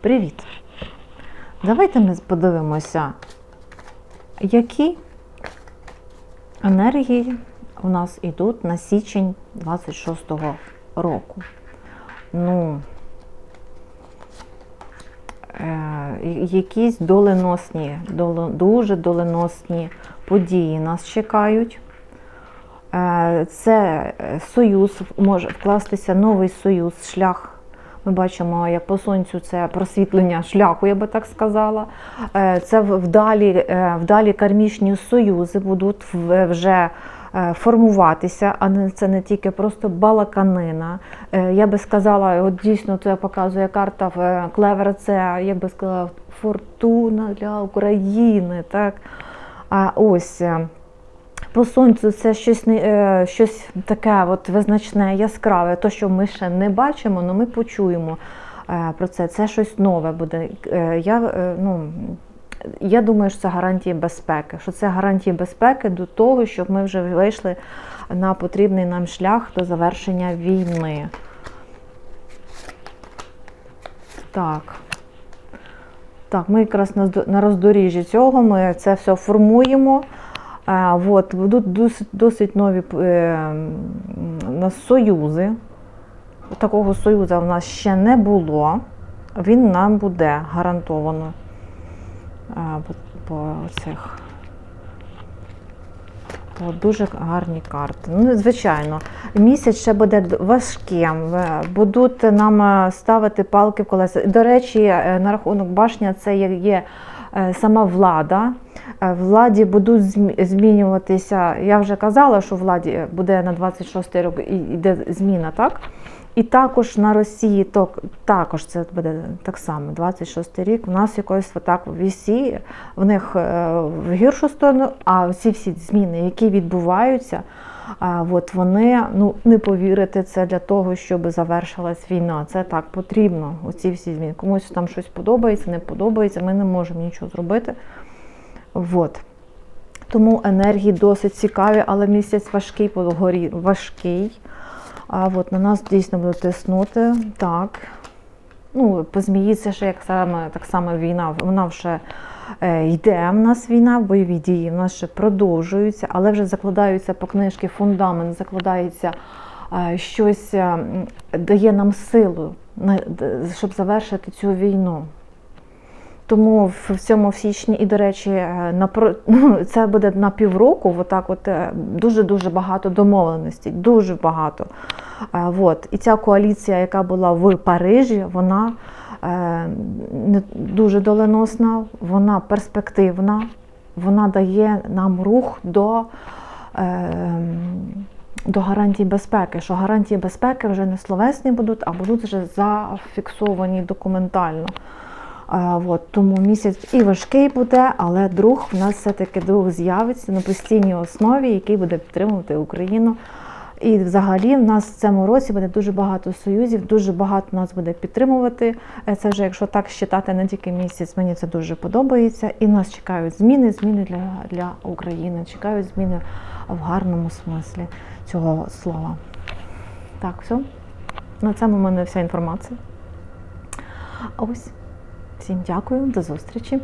Привіт! Давайте ми подивимося, які енергії у нас йдуть на січень 26-го року. Ну, е, якісь доленосні, доле- дуже доленосні події нас чекають. Е, Це союз, може вкластися новий союз, шлях. Ми бачимо, як по сонцю це просвітлення шляху, я би так сказала. Е, Це вдалі, е, вдалі кармічні союзи будуть вже е, формуватися, а це не тільки просто балаканина. Я би сказала, от дійсно це показує карта клевер, це я би сказала, фортуна для України. Так? А ось. По сонцю це щось е, щось таке от визначне, яскраве, то, що ми ще не бачимо, але ми почуємо е, про це. Це щось нове буде. Е, Я, ну, я думаю, що це гарантії безпеки. Що це гарантії безпеки до того, щоб ми вже вийшли на потрібний нам шлях до завершення війни. Так. Так, ми якраз на роздоріжжі цього ми це все формуємо. От, будуть досить, досить нові е, союзи. Такого союзу в нас ще не було. Він нам буде гарантовано по, цих. Дуже гарні карти. Ну, звичайно, місяць ще буде важким. Будуть нам е, ставити палки в колеса. До речі, е, на рахунок башня це є, сама влада. Е, Владі будуть змінюватися. Я вже казала, що владі буде на 26 рік йде зміна, так? І також на Росії також це буде так само, 26 рік. У нас якось отак в вісі, в них е, в гіршу сторону, а ці всі зміни, які відбуваються, от вони ну не повірите, це для того, щоб завершилась війна. Це так потрібно. Оці всі зміни. Комусь там щось подобається, не подобається. Ми не можемо нічого зробити. От. Тому енергії досить цікаві, але місяць важкий по горі важкий. А от на нас дійсно буде тиснути. Так. Ну, по змії це ще як саме, так само війна. Вона вже е, йде в нас війна, бойові дії в нас ще продовжуються, але вже закладаються по книжки фундамент, закладається е, щось, е, дає нам силу, на- щоб завершити цю війну. Тому в цьому січні, і, до речі, е, на ну, це буде на півроку, отак от дуже-дуже багато домовленостей, дуже багато. Е, От. І ця коаліція, яка була в Парижі, вона е, не- дуже доленосна, вона перспективна, вона дає нам рух до. До гарантій безпеки, що гарантії безпеки вже не словесні будуть, а будуть вже зафіксовані документально. От, тому місяць і важкий буде, але друг в нас все-таки друг з'явиться на постійній основі, який буде підтримувати Україну. І взагалі в нас в цьому році буде дуже багато союзів, дуже багато нас буде підтримувати. Е, Це вже якщо так считати не тільки місяць, мені це дуже подобається. І нас чекають зміни, зміни для, для України, чекають зміни в гарному смислі цього слова. Так, все. На цьому в мене вся інформація. Ось. Всім дякую, до зустрічі.